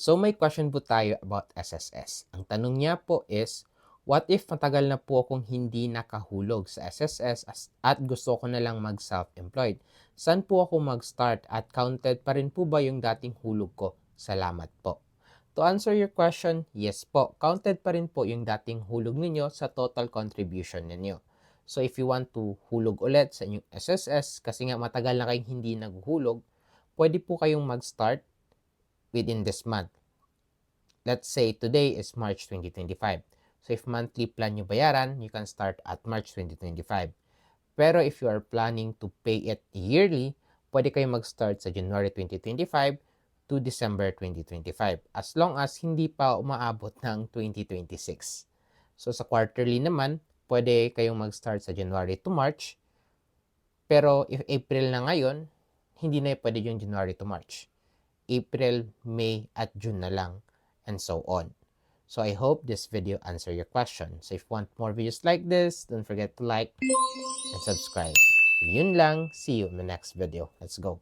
So may question po tayo about SSS. Ang tanong niya po is, what if matagal na po akong hindi nakahulog sa SSS at gusto ko na lang mag self-employed? Saan po ako mag-start at counted pa rin po ba yung dating hulog ko? Salamat po. To answer your question, yes po, counted pa rin po yung dating hulog ninyo sa total contribution ninyo. So if you want to hulog ulit sa inyong SSS kasi nga matagal na kayong hindi naghuhulog, pwede po kayong mag-start within this month. Let's say today is March 2025. So if monthly plan nyo bayaran, you can start at March 2025. Pero if you are planning to pay it yearly, pwede kayong mag-start sa January 2025 to December 2025 as long as hindi pa umaabot ng 2026. So sa quarterly naman, pwede kayong mag-start sa January to March. Pero if April na ngayon, hindi na pwede yung January to March. April, May, at June na lang, and so on. So I hope this video answer your question. So if you want more videos like this, don't forget to like and subscribe. Yun lang. See you in the next video. Let's go.